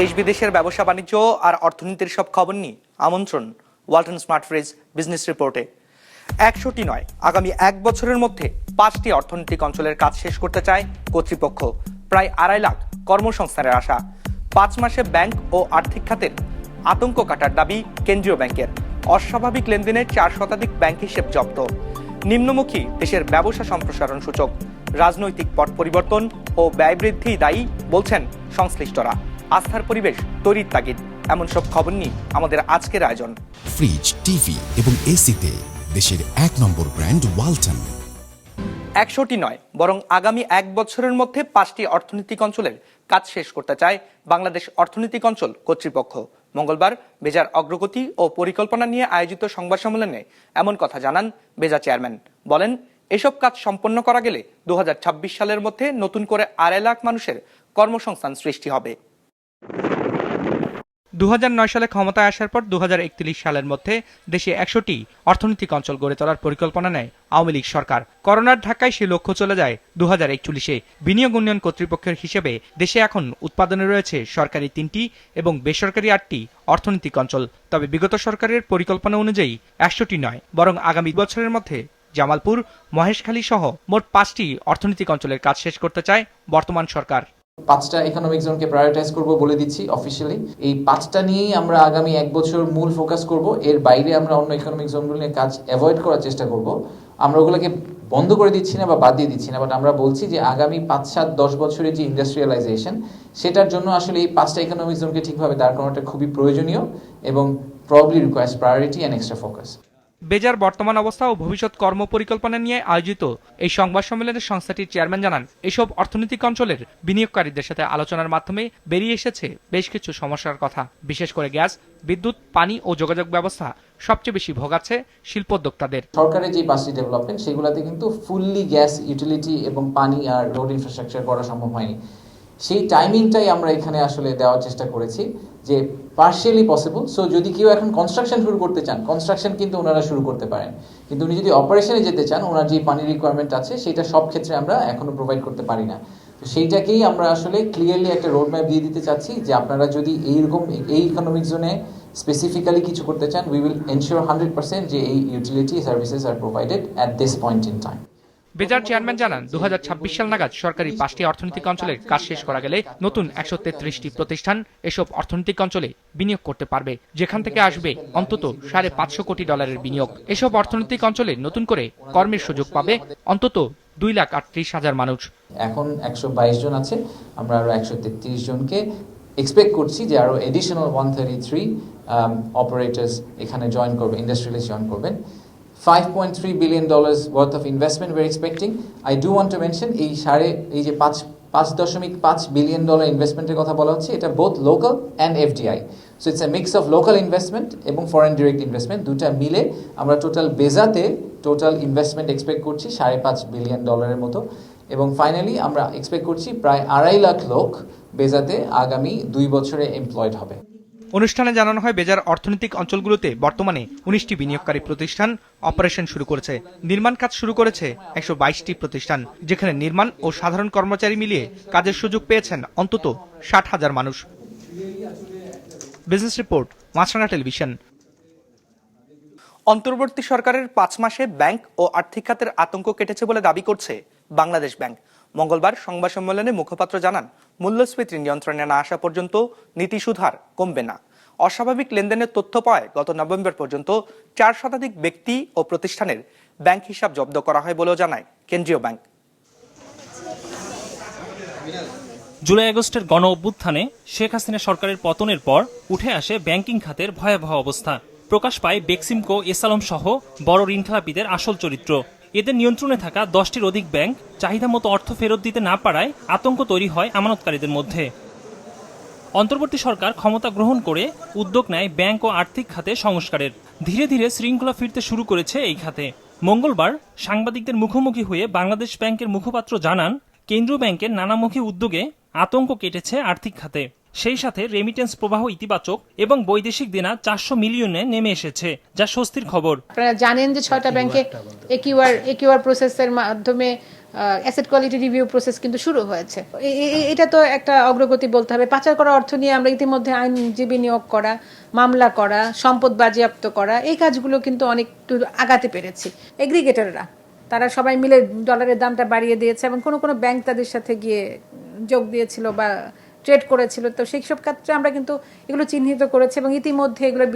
দেশ বিদেশের ব্যবসা বাণিজ্য আর অর্থনীতির সব খবর নিয়ে আমন্ত্রণ ওয়ালটন স্মার্ট ফ্রিজ বিজনেস রিপোর্টে। একশোটি নয়, আগামী এক বছরের মধ্যে পাঁচটি অর্থনৈতিক অঞ্চলের কাজ শেষ করতে চায় কর্তৃপক্ষ। প্রায় আড়াই লাখ কর্মসংস্থানের আশা। পাঁচ মাসে ব্যাংক ও আর্থিক খাতের আতঙ্ক কাটার দাবি কেন্দ্রীয় ব্যাংকের। অস্বাভাবিক লেনদেনে চার শতাধিক ব্যাংক হিসেব জব্দ। নিম্নমুখী দেশের ব্যবসা সম্প্রসারণ সূচক, রাজনৈতিক পট পরিবর্তন ও ব্যয় বৃদ্ধি দায়ী, বলছেন সংশ্লিষ্টরা। আস্থার পরিবেশ তৈরির তাগিদ এমন সব খবর নিয়ে আমাদের আজকের আয়োজন। ফ্রিজ টিভি এবং এসিতে দেশের এক নম্বর ব্র্যান্ড ওয়ালটন। একশোটি নয় বরং আগামী এক বছরের মধ্যে পাঁচটি অর্থনৈতিক অঞ্চলের কাজ শেষ করতে চায় বাংলাদেশ অর্থনৈতিক অঞ্চল কর্তৃপক্ষ। মঙ্গলবার বেজার অগ্রগতি ও পরিকল্পনা নিয়ে আয়োজিত সংবাদ সম্মেলনে এমন কথা জানান বেজা চেয়ারম্যান। বলেন এসব কাজ সম্পন্ন করা গেলে দু হাজার ছাব্বিশ সালের মধ্যে নতুন করে আড়াই লাখ মানুষের কর্মসংস্থান সৃষ্টি হবে। দু হাজার নয় সালে ক্ষমতায় আসার পর দু হাজার একত্রিশ সালের মধ্যে দেশে একশোটি অর্থনৈতিক অঞ্চল গড়ে তোলার পরিকল্পনা নেয় আওয়ামী লীগ সরকার। করোনার ঢাকায় সে লক্ষ্য চলে যায় দু হাজার একচল্লিশে। বিনিয়োগ উন্নয়ন কর্তৃপক্ষের হিসেবে দেশে এখন উৎপাদনে রয়েছে সরকারি তিনটি এবং বেসরকারি আটটি অর্থনৈতিক অঞ্চল। তবে বিগত সরকারের পরিকল্পনা অনুযায়ী একশোটি নয়, বরং আগামী বছরের মধ্যে জামালপুর মহেশখালী সহ মোট পাঁচটি অর্থনৈতিক অঞ্চলের কাজ শেষ করতে চায় বর্তমান সরকার। পাঁচটা ইকোনমিক জোনকে প্রায়োরিটাইজ করব বলে দিচ্ছি অফিসিয়ালি এই পাঁচটা নিয়েই আমরা আগামী এক বছর মূল ফোকাস করব। এর বাইরে আমরা অন্য ইকোনমিক জোনগুলো নিয়ে কাজ অ্যাভয়েড করার চেষ্টা করব। আমরা ওগুলোকে বন্ধ করে দিচ্ছি না বা বাদ দিয়ে দিচ্ছি না বাট আমরা বলছি যে আগামী পাঁচ সাত দশ বছরের যে ইন্ডাস্ট্রিয়ালাইজেশন সেটার জন্য আসলে এই পাঁচটা ইকোনমিক জোনকে ঠিকভাবে দাঁড় করানোটা খুবই প্রয়োজনীয় এবং probably requires priority and extra focus বেজার বর্তমান অবস্থা ও ভবিষ্যৎ কর্ম পরিকল্পনা নিয়ে আয়োজিত এই সংবাদ সম্মেলনে সংস্থাটির চেয়ারম্যান জানান, এসব অর্থনৈতিক অঞ্চলের বিনিয়োগকারীদের সাথে আলোচনার মাধ্যমে বেরিয়ে এসেছে বেশ কিছু সমস্যার কথা। বিশেষ করে গ্যাস, বিদ্যুৎ, পানি ও যোগাযোগ ব্যবস্থা সবচেয়ে বেশি ভোগাচ্ছে শিল্পোদ্যোক্তাদের সরকারের যে পাঁচটি ডেভেলপমেন্ট সেগুলোতে কিন্তু ফুললি গ্যাস ইউটিলিটি এবং পানি আর রোড ইনফ্রাস্ট্রাকচার করা সম্ভব হয়নি। সেই টাইমিংটাই আমরা এখানে আসলে দেওয়ার চেষ্টা করেছি যে পার্শিয়ালি পসিবল সো যদি কেউ এখন কনস্ট্রাকশন শুরু করতে চান কনস্ট্রাকশন কিন্তু ওনারা শুরু করতে পারেন। কিন্তু উনি যদি অপারেশনে যেতে চান, ওনার যে পানি রিকোয়ারমেন্ট আছে, সেটা সব ক্ষেত্রে আমরা এখনও প্রোভাইড করতে পারি না। তো সেইটাকেই আমরা আসলে ক্লিয়ারলি একটা রোড ম্যাপ দিয়ে দিতে চাচ্ছি যে আপনারা যদি এইরকম এই ইকোনমিক জোনে স্পেসিফিক্যালি কিছু করতে চান we will ensure hundred percent যে এই utility services are provided at this point in time বেজার চেয়ারম্যান জানান দু হাজার ছাব্বিশ সাল নাগাদ সরকারি পাঁচটি অর্থনৈতিক অঞ্চলের কাজ শেষ করা গেলে নতুন একশো তেত্রিশটি প্রতিষ্ঠান এসব অর্থনৈতিক অঞ্চলে বিনিয়োগ করতে পারবে। যেখান থেকে আসবে অন্তত সাড়ে পাঁচশো কোটি ডলারের বিনিয়োগ। এসব অর্থনৈতিক অঞ্চলে নতুন করে কর্মের সুযোগ পাবে অন্তত দুই লাখ আটত্রিশ হাজার মানুষ। এখন একশো বাইশ জন আছে, আমরা আরও একশো তেত্রিশ জনকে এক্সপেক্ট করছি যে আরও additional one thirty three operators এখানে জয়েন করবে ইন্ডাস্ট্রিয়ালিস্ট জয়েন করবেন। Five point three billion dollars worth of investment were expecting I do want to mention এই সাড়ে, এই যে পাঁচ পাঁচ দশমিক পাঁচ বিলিয়ন ডলার ইনভেস্টমেন্টের কথা বলা হচ্ছে, এটা both local and FDI so it's a mix of local investment এবং ফরেন ডিরেক্ট ইনভেস্টমেন্ট দুটা মিলে আমরা টোটাল বেজাতে টোটাল ইনভেস্টমেন্ট এক্সপেক্ট করছি সাড়ে পাঁচ বিলিয়ন ডলারের মতো। এবং ফাইনালি আমরা এক্সপেক্ট করছি প্রায় আড়াই লাখ লোক বেজাতে আগামী দুই বছরে এমপ্লয়েড হবে। অনুষ্ঠানে জানানো হয়, বেজার অর্থনৈতিক অঞ্চলগুলোতে বর্তমানে উনিশটি বিনিয়োগকারী প্রতিষ্ঠান অপারেশন শুরু করেছে। নির্মাণ কাজ শুরু করেছে একশো বাইশটি প্রতিষ্ঠান, যেখানে নির্মাণ ও সাধারণ কর্মচারী মিলিয়ে কাজের সুযোগ পেয়েছেন অন্তত ষাট হাজার মানুষ। Business report, Maasranga television. অন্তর্বর্তী সরকারের পাঁচ মাসে ব্যাংক ও আর্থিক খাতের আতঙ্ক কেটেছে বলে দাবি করছে বাংলাদেশ ব্যাংক। মঙ্গলবার সংবাদ সম্মেলনে মুখপাত্র জানান, মূল্যস্ফীতি নিয়ন্ত্রণে না আসা পর্যন্ত নীতি সুধার কমবে না। অস্বাভাবিক লেনদেনের তথ্য পায় গত নভেম্বর পর্যন্ত চার শতাধিক ব্যক্তি ও প্রতিষ্ঠানের ব্যাংক হিসাব জব্দ করা হয় বলেও জানায় কেন্দ্রীয় ব্যাংক। জুলাই আগস্টের গণ অভ্যুত্থানে শেখ হাসিনা সরকারের পতনের পর উঠে আসে ব্যাংকিং খাতের ভয়াবহ অবস্থা। প্রকাশ পায় বেক্সিমকো, এসালম সহ বড় ঋণখেলাপিদের আসল চরিত্র। এদের নিয়ন্ত্রণে থাকা দশটির অধিক ব্যাংক চাহিদা মতো অর্থ ফেরত দিতে না পারায় আতঙ্ক তৈরি হয় আমানতকারীদের মধ্যে। অন্তর্বর্তী সরকার ক্ষমতা গ্রহণ করে উদ্যোগ নেয় ব্যাংক ও আর্থিক খাতে সংস্কারের। ধীরে ধীরে শৃঙ্খলা ফিরতে শুরু করেছে এই খাতে। মঙ্গলবার সাংবাদিকদের মুখোমুখি হয়ে বাংলাদেশ ব্যাংকের মুখপাত্র জানান, কেন্দ্রীয় ব্যাংকের নানামুখী উদ্যোগে আতঙ্ক কেটেছে আর্থিক খাতে। সেই সাথে রেমিটেন্স প্রবাহ ইতিবাচক এবং বৈদেশিক দেনা চারশো মিলিয়নে নেমে এসেছে যা স্বস্তির খবর। আপনারা জানেন যে ছয়টা ব্যাংকে একিউআর একিউআর প্রসেসের মাধ্যমে অ্যাসেট কোয়ালিটি রিভিউ প্রসেস কিন্তু শুরু হয়েছে। এটা তো একটা অগ্রগতি বলতে হবে। পাচার করা অর্থ নিয়ে আমরা ইতিমধ্যে আইনজীবী নিয়োগ করা মামলা করা সম্পদ বাজেয়াপ্ত করা এই কাজগুলো কিন্তু অনেক একটু আগাতে পেরেছি। এগ্রিগেটররা তারা সবাই মিলে ডলারের দামটা বাড়িয়ে দিয়েছে এবং কোনো কোনো ব্যাংক তাদের সাথে গিয়ে যোগ দিয়েছিল বা ট্রেড করেছিল। তো সেই সব ক্ষেত্রে আমরা কিন্তু এগুলো চিহ্নিত করেছি এবং ইতিমধ্যে এগুলোর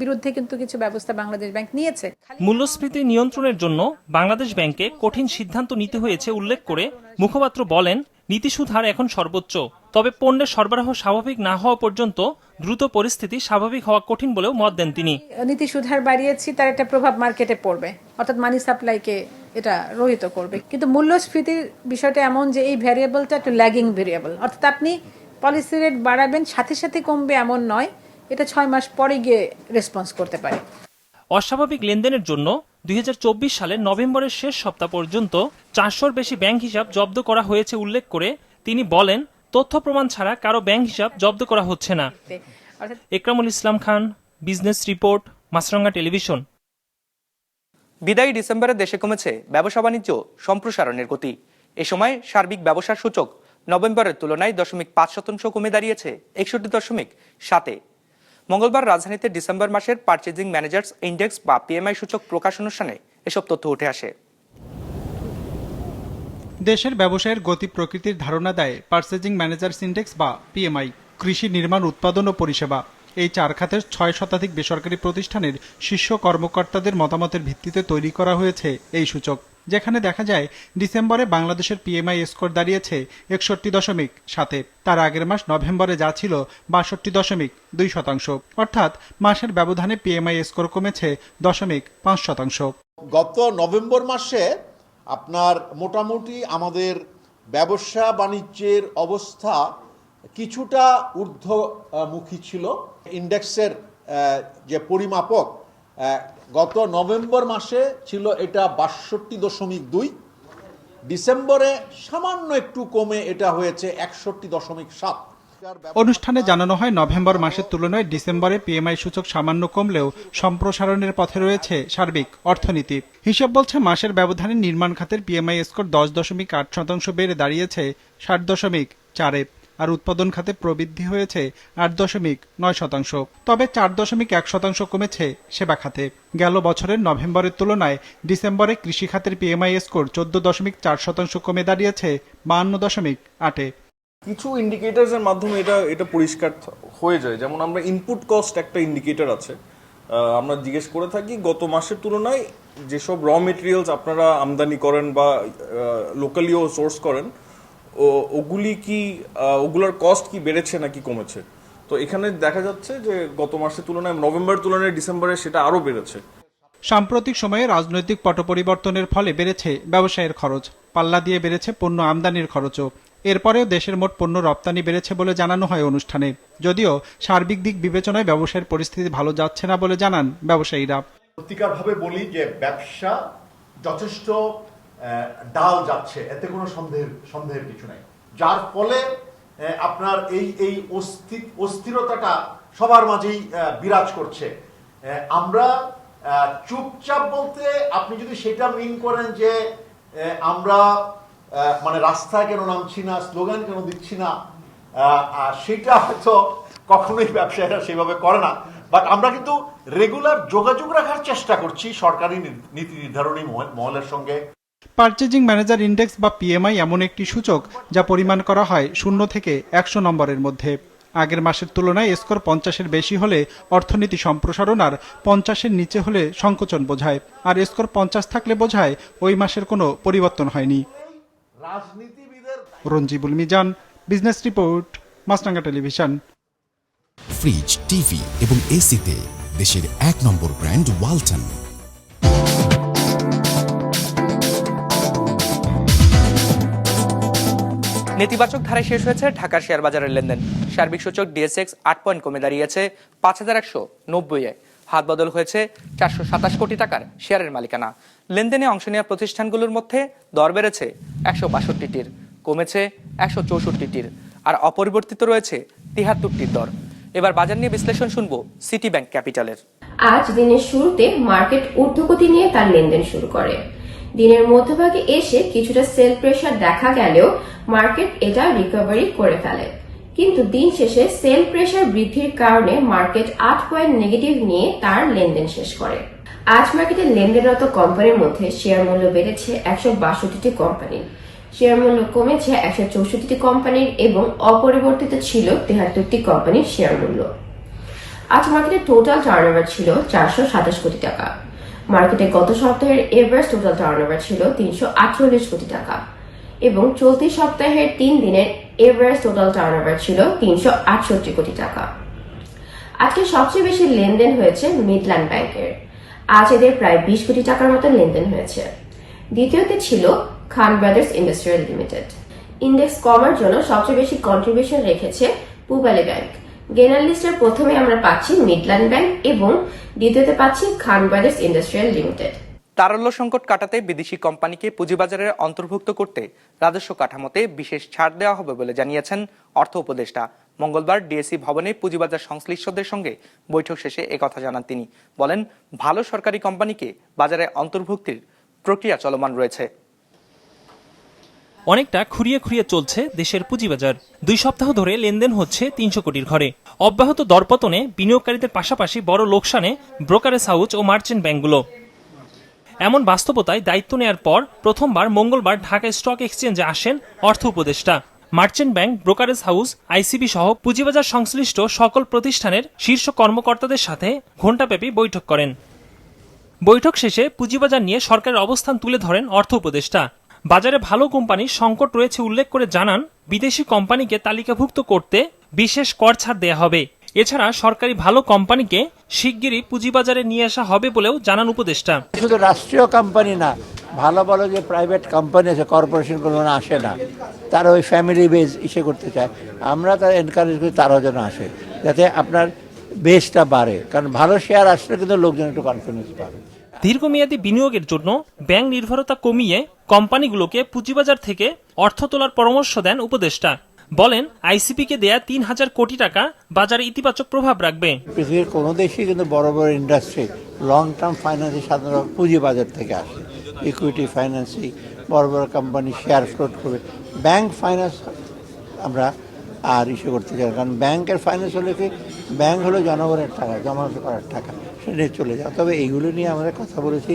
বিরুদ্ধে কিন্তু কিছু ব্যবস্থা বাংলাদেশ ব্যাংক নিয়েছে। মূল্যস্ফীতি নিয়ন্ত্রণের জন্য বাংলাদেশ ব্যাংকে কঠিন সিদ্ধান্ত নিতে হয়েছে উল্লেখ করে মুখপাত্র বলেন নীতিসুদ হার এখন সর্বোচ্চ। তবে পণ্যের সরবরাহ স্বাভাবিক না হওয়া পর্যন্ত দ্রুত পরিস্থিতি স্বাভাবিক হওয়া কঠিন বলেও মত দেন তিনি। নীতি সুধার বাড়িয়েছি তার একটা প্রভাব মার্কেটে পড়বে। অর্থাৎ মানি সাপ্লাইকে এটা রহিত করবে। কিন্তু মূল্যস্ফীতির বিষয়টা এমন যে এই ভ্যারিয়েবলটা একটু ল্যাগিং ভ্যারিয়েবল অর্থাৎ আপনি পলিসি রেট বাড়াবেন সাথে সাথে কমবে এমন নয়। এটা ছয় মাস পরে গিয়ে রেসপন্স করতে পারে। অস্বাভাবিক লেনদেনের জন্য দুই সালের নভেম্বরের শেষ সপ্তাহ পর্যন্ত চারশোর বেশি ব্যাংক হিসাব জব্দ করা হয়েছে উল্লেখ করে তিনি বলেন তথ্য প্রমাণ ছাড়া কারও ব্যাংক হিসাব জব্দ করা হচ্ছে না। Ekramul Islam Khan business report Maasranga television. বিদায়ী ডিসেম্বরে দেশে কমেছে ব্যবসা বাণিজ্য সম্প্রসারণের গতি। এ সময় সার্বিক ব্যবসার সূচক নভেম্বরের তুলনায় দশমিক পাঁচ শতাংশ কমে দাঁড়িয়েছে, একষট্টি দশমিক সাতে। মঙ্গলবার রাজধানীতে ডিসেম্বর মাসের পার্চেজিং ম্যানেজার্স ইন্ডেক্স বা পিএমআই সূচক প্রকাশ অনুষ্ঠানে এসব তথ্য উঠে আসে। দেশের ব্যবসায়ের গতি প্রকৃতির ধারণা দেয় পার্সেজিং ম্যানেজার্স ইন্ডেক্স বা পিএমআই কৃষি নির্মাণ, উৎপাদন ও পরিষেবা। এই চার খাতের ছয় শতাধিক বেসরকারি প্রতিষ্ঠানের শীর্ষ কর্মকর্তাদের মতামতের ভিত্তিতে তৈরি করা হয়েছে এই সূচক। যেখানে দেখা যায় ডিসেম্বরে বাংলাদেশের পিএমআই স্কোর দাঁড়িয়েছে একষট্টি দশমিক সাতে। তার আগের মাস নভেম্বরে যা ছিল বাষট্টি দশমিক দুই শতাংশ। অর্থাৎ মাসের ব্যবধানে পিএমআই স্কোর কমেছে দশমিক পাঁচ শতাংশ। গত নভেম্বর মাসে আপনার মোটামুটি আমাদের ব্যবসা বাণিজ্যের অবস্থা কিছুটা ঊর্ধ্বমুখী ছিল। ইন্ডেক্সের যে পরিমাপক গত নভেম্বর মাসে ছিল এটা বাষট্টি দশমিক দুই। ডিসেম্বরে সামান্য একটু কমে এটা হয়েছে একষট্টি দশমিক সাত। অনুষ্ঠানে জানানো হয়, নভেম্বর মাসের তুলনায় ডিসেম্বরে পিএমআই সূচক সামান্য কমলেও সম্প্রসারণের পথে রয়েছে সার্বিক অর্থনীতি। হিসাব বলছে, মাসের ব্যবধানে নির্মাণ খাতের পিএমআই স্কোর দশ দশমিক আট শতাংশ বেড়ে দাঁড়িয়েছে ষাট দশমিক চারে। আর উৎপাদন খাতে প্রবৃদ্ধি হয়েছে আট দশমিক নয় শতাংশ। তবে চার দশমিক এক শতাংশ কমেছে সেবা খাতে। গেল বছরের নভেম্বরের তুলনায় ডিসেম্বরে কৃষি খাতের পিএমআই স্কোর চোদ্দ দশমিক চার শতাংশ কমে দাঁড়িয়েছে বাহান্ন দশমিক আটে। কিছু ইন্ডিকেটার্স এর মাধ্যমে এটা এটা পরিষ্কার হয়ে যায়। যেমন আমরা ইনপুট কস্ট একটা ইন্ডিকেটর আছে। আমরা জিজ্ঞেস করে থাকি, গত মাসের তুলনায় যেসব র মেটেরিয়ালস আপনারা আমদানি করেন বা লোকালিও সোর্স করেন ওগুলি কি ওগুলোর কস্ট কি বেড়েছে নাকি কমেছে? তো এখানে দেখা যাচ্ছে যে গত মাসের তুলনায় নভেম্বর তুলনায় ডিসেম্বরে সেটা আরও বেড়েছে। সাম্প্রতিক সময়ে রাজনৈতিক পট পরিবর্তনের ফলে বেড়েছে ব্যবসায়ের খরচ। পাল্লা দিয়ে বেড়েছে পণ্য আমদানির খরচও। এরপরেও দেশের মোট পণ্য রপ্তানি বেড়েছে বলে জানানো হয় অনুষ্ঠানে। যদিও সার্বিক দিক বিবেচনায় ব্যবসায়ের পরিস্থিতি ভালো যাচ্ছে না বলে জানান ব্যবসায়ীরা। সত্যিকারভাবে বলি যে ব্যবসা যথেষ্ট ডাল যাচ্ছে, এতে কোনো সন্দেহের সন্দেহের কিছু নাই। যার ফলে আপনার এই এই অস্থি, অস্থিরতাটা সবার মাঝেই বিরাজ করছে। আমরা চুপচাপ বলতে আপনি যদি সেটা মিন করেন যে আমরা মানে রাস্তায় কেন নামছি না, স্লোগান কেন দিচ্ছি না সেটা হয়তো কখনোই ব্যবসায়ীরা সেভাবে করে না। বাট আমরা কিন্তু রেগুলার যোগাযোগ রাখার চেষ্টা করছি সরকারি নীতি নির্ধারণী মহল- মহলের সঙ্গে। পার্চেজিং ম্যানেজার ইন্ডেক্স বা পিএমআই এমন একটি সূচক যা পরিমাণ করা হয় শূন্য থেকে একশো নম্বরের মধ্যে। আগের মাসের তুলনায় স্কোর পঞ্চাশের বেশি হলে অর্থনীতি সম্প্রসারণ আর পঞ্চাশের নিচে হলে সংকোচন বোঝায়। আর স্কোর পঞ্চাশ থাকলে বোঝায় ওই মাসের কোনো পরিবর্তন হয়নি। রাজনীতিবিদের Ranjibul Mizan business report Maasranga television fridge TV এবং এসিতে দেশের এক নম্বর ব্র্যান্ড ওয়ালটন। নেতিবাচক ধারায় শেষ হয়েছে ঢাকার শেয়ার বাজারের লেনদেন। সার্বিক সূচক ডিএসএক্স আট পয়েন্ট কমে দাঁড়িয়েছে পাঁচ হাজার একশো নব্বই এ হাত বদল হয়েছে চারশো সাতাশ কোটি টাকার শেয়ারের মালিকানা। লেনদেনে অংশ নেওয়া প্রতিষ্ঠানগুলোর মধ্যে দর বেড়েছে একশো বাষট্টিটির, কমেছে একশো চৌষট্টিটির, আর অপরিবর্তিত রয়েছে তিহাত্তরটির দর। এবার বাজার নিয়ে বিশ্লেষণ শুনব সিটি ব্যাংক ক্যাপিটালের। আজ দিনের শুরুতে মার্কেট ঊর্ধ্বগতি নিয়ে তার লেনদেন শুরু করে। দিনের মধ্যভাগে এসে কিছুটা সেল প্রেশার দেখা গেলেও মার্কেট এটা রিকভারি করে ফেলে। কিন্তু দিন শেষে সেল প্রেশার বৃদ্ধির কারণে মার্কেট আট পয়েন্ট নেগেটিভ নিয়ে তার লেনদেন শেষ করে। আজ মার্কেটে লেনদেনরত কোম্পানির মধ্যে শেয়ার মূল্য বেড়েছে একশো বাষট্টিটি কোম্পানির শেয়ার মূল্য কমেছে একশো চৌষট্টিটি কোম্পানির এবং অপরিবর্তিত ছিল তেহাত্তরটি কোম্পানির শেয়ার মূল্য। আজ মার্কেটের টোটাল টার্নওভার ছিল চারশো সাতাশ কোটি টাকা। মার্কেটে গত সপ্তাহের এভারেজ টোটাল টার্নওভার ছিল তিনশো আটচল্লিশ কোটি টাকা। এবং চলতি সপ্তাহের তিন দিনের এভারেজ টোটাল টার্নওভার ছিল তিনশো আটষট্টি কোটি টাকা। আজকে সবচেয়ে বেশি লেনদেন হয়েছে মিডল্যান্ড ব্যাংকের। আজ এদের প্রায় বিশ কোটি টাকার মতো লেনদেন হয়েছে। দ্বিতীয়তে ছিল Khan brothers industrial limited. Index কমার জন্য সবচেয়ে বেশি কন্ট্রিবিউশন রেখেছে পুবালি ব্যাংক। গেনার লিস্টের প্রথমে আমরা পাচ্ছি মিডল্যান্ড ব্যাংক এবং দ্বিতীয়তে পাচ্ছি খান ব্রাদার্স ইন্ডাস্ট্রিয়াল লিমিটেড। তারল্য সংকট কাটাতে বিদেশি কোম্পানিকে পুঁজিবাজারে অন্তর্ভুক্ত করতে রাজস্ব কাঠামোতে বিশেষ ছাড় দেওয়া হবে বলে জানিয়েছেন অর্থ উপদেষ্টা। মঙ্গলবার ডিএসসি ভবনে পুঁজিবাজার সংশ্লিষ্টদের সঙ্গে বৈঠক শেষে একথা জানান তিনি। বলেন, ভালো সরকারি কোম্পানিকে বাজারে অন্তর্ভুক্তির প্রক্রিয়া চলমান রয়েছে। অনেকটা খুঁড়িয়ে খুঁড়িয়ে চলছে দেশের পুঁজিবাজার। দুই সপ্তাহ ধরে লেনদেন হচ্ছে তিনশো কোটির ঘরে। অব্যাহত দরপতনে বিনিয়োগকারীদের পাশাপাশি বড় লোকসানে ব্রোকারেজ হাউস ও মার্চেন্ট ব্যাংকগুলো। এমন বাস্তবতায় দায়িত্ব নেয়ার পর প্রথমবার মঙ্গলবার ঢাকা স্টক এক্সচেঞ্জে আসেন অর্থ উপদেষ্টা। Merchant bank, brokerage house, ICB সহ পুঁজিবাজার সংশ্লিষ্ট সকল প্রতিষ্ঠানের শীর্ষ কর্মকর্তাদের সাথে ঘণ্টাব্যাপী বৈঠক করেন। বৈঠক শেষে পুঁজিবাজার নিয়ে সরকারের অবস্থান তুলে ধরেন অর্থ উপদেষ্টা। বাজারে ভালো কোম্পানির সংকট রয়েছে উল্লেখ করে জানান, বিদেশি কোম্পানিকে তালিকাভুক্ত করতে বিশেষ কর ছাড় দেয়া হবে। এছাড়া সরকারি ভালো কোম্পানিকে শিগগিরই পুঁজিবাজারে নিয়ে আসা হবে বলেও জানান উপদেষ্টা। শুধু রাষ্ট্রীয় কোম্পানি না ভালো ভালো যে প্রাইভেট কোম্পানি আছে কর্পোরেশনগুলো না আসে না তারা ওই ফ্যামিলি বেস ইসে করতে চায়। আমরা তারা এনকারেজ করি তারাও যেন আসে যাতে আপনার বেসটা বাড়ে। কারণ ভালো শেয়ার আসলে কিন্তু লোকজন একটু কনফিডেন্স পাবে। দীর্ঘমেয়াদী বিনিয়োগের জন্য ব্যাংক নির্ভরতা কমিয়ে কোম্পানিগুলোকে পুঁজিবাজার থেকে অর্থ তোলার পরামর্শ দেন উপদেষ্টা। বলেন আইসিপিকে দেয়া তিন হাজার কোটি টাকা বাজারে ইতিবাচক প্রভাব রাখবে। পৃথিবীর কোনো দেশই কিন্তু বড় বড় ইন্ডাস্ট্রি লং টার্ম ফাইন্যান্সে সাধারণত পুঁজি বাজার থেকে আসে। ইকুইটি ফাইন্যান্সিং বড় বড় কোম্পানি শেয়ার ফ্লোট করবে। ব্যাংক ফাইন্যান্স আমরা আর ইস্যু করতে চাই। কারণ ব্যাংকের ফাইন্যান্স হলে কি? ব্যাংক হলো জনগণের টাকা জমানত করার টাকা সেটা চলে যাও তবে এইগুলো নিয়ে আমরা কথা বলেছি।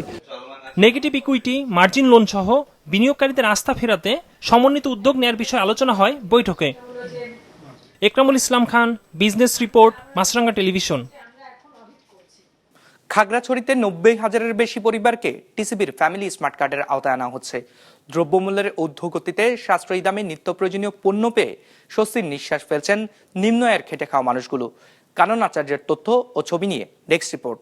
নেগেটিভ ইকুইটি মার্জিন লোন সহ বিনিয়োগকারীদের আস্থা ফেরাতে সমন্বিত উদ্যোগ নেয়ার বিষয়ে আলোচনা হয় বৈঠকে। Ekramul Islam Khan, business report, Maasranga television. খাগড়াছড়িতে নব্বই হাজারের বেশি পরিবারকে টিসিবির ফ্যামিলি স্মার্ট কার্ডের আওতায় আনা হচ্ছে। দ্রব্যমূল্যের ঊর্ধ্বগতিতে সাশ্রয়ী দামে নিত্য প্রয়োজনীয় পণ্য পেয়ে স্বস্তির নিঃশ্বাস ফেলছেন নিম্ন আয়ের খেটে খাওয়া মানুষগুলো। কানন আচার্যের তথ্য ও ছবি নিয়ে নেক্সট রিপোর্ট।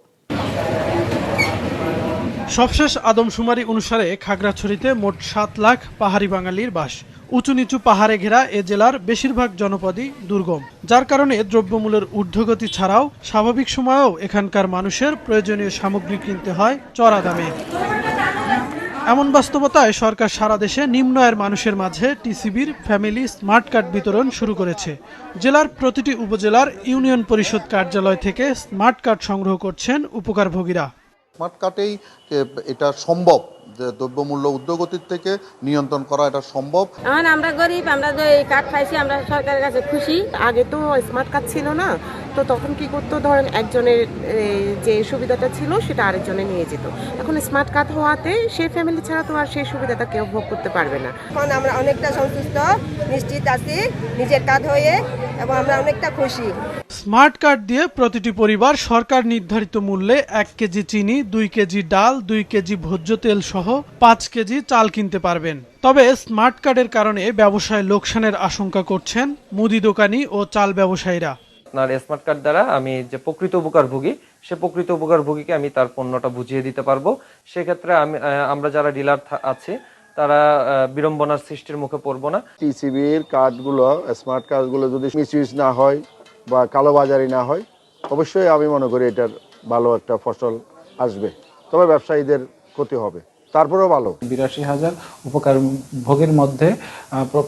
সবশেষ আদমশুমারি অনুসারে খাগড়াছড়িতে মোট সাত লাখ পাহাড়ি বাঙালির বাস। উঁচু নিচু পাহাড়ে ঘেরা এ জেলার বেশিরভাগ জনপদই দুর্গম। যার কারণে দ্রব্যমূল্যের ঊর্ধ্বগতি ছাড়াও স্বাভাবিক সময়েও এখানকার মানুষের প্রয়োজনীয় সামগ্রী কিনতে হয় চড়া দামে। এমন বাস্তবতায় সরকার সারা দেশে নিম্ন আয়ের মানুষের মাঝে টিসিবির ফ্যামিলি স্মার্ট কার্ড বিতরণ শুরু করেছে। জেলার প্রতিটি উপজেলার ইউনিয়ন পরিষদ কার্যালয় থেকে স্মার্ট কার্ড সংগ্রহ করছেন উপকারভোগীরা। স্মার্ট কার্ডেই এটা সম্ভব। দ্রব্যমূল্য উদ্যোগতির থেকে নিয়ন্ত্রণ করা এটা সম্ভব? এখন আমরা গরিব আমরা তো এই কার্ড পাইছি আমরা সরকারের কাছে খুশি। আগে তো স্মার্ট কার্ড ছিল না। তো তখন কি করতো? ধরেন একজনের যে সুবিধাটা ছিল সেটা আরেকজনে নিয়ে যেত। এখন স্মার্ট কার্ড হওয়াতে সে ফ্যামিলি ছাড়া তো আর সেই সুবিধাটা কেউ ভোগ করতে পারবে না। এখন আমরা অনেকটা সন্তুষ্ট নিশ্চিত আছি নিজের কাজ হয়ে এবং আমরা অনেকটা খুশি। স্মার্ট কার্ড দিয়ে প্রতিটি পরিবার সরকার নির্ধারিত মূল্যে এক কেজি চিনি দুই কেজি ডাল দুই কেজি ভোজ্য তেল সহ পাঁচ কেজি চাল কিনতে পারবেন। তবে স্মার্ট কার্ডের কারণে ব্যবসায় লোকসানের আশঙ্কা করছেন মুদি দোকানি ও চাল ব্যবসায়ীরা। আপনার স্মার্ট কার্ড দ্বারা আমি যে প্রকৃত উপকারভোগী সে প্রকৃত উপকারভোগীকে আমি তার পণ্যটা বুঝিয়ে দিতে পারব। সেক্ষেত্রে আমি আমরা যারা ডিলার আছি তারা বিড়ম্বনার সৃষ্টির মুখে পড়ব না। টিসিবির কার্ডগুলো স্মার্ট কার্ডগুলো যদি মিসইউজ না হয় বা কালোবাজারি না হয় অবশ্যই আমি মনে করি এটার ভালো একটা ফসল আসবে। তবে ব্যবসায়ীদের ক্ষতি হবে। তারপরেও ভালো। বিরাশি হাজার উপকার ভোগের মধ্যে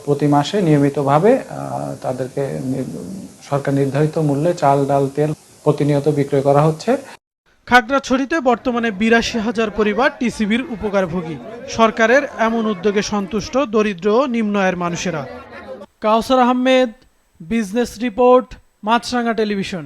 প্রতি মাসে নিয়মিতভাবে তাদেরকে সরকার নির্ধারিত মূল্যে চাল ডাল তেল প্রতিনিয়ত বিক্রয় করা হচ্ছে। খাগড়াছড়িতে বর্তমানে বিরাশি হাজার পরিবার টিসিবির উপকারভোগী। সরকারের এমন উদ্যোগে সন্তুষ্ট দরিদ্র ও নিম্ন আয়ের মানুষেরা। Kawsar Ahmed business report Maasranga television.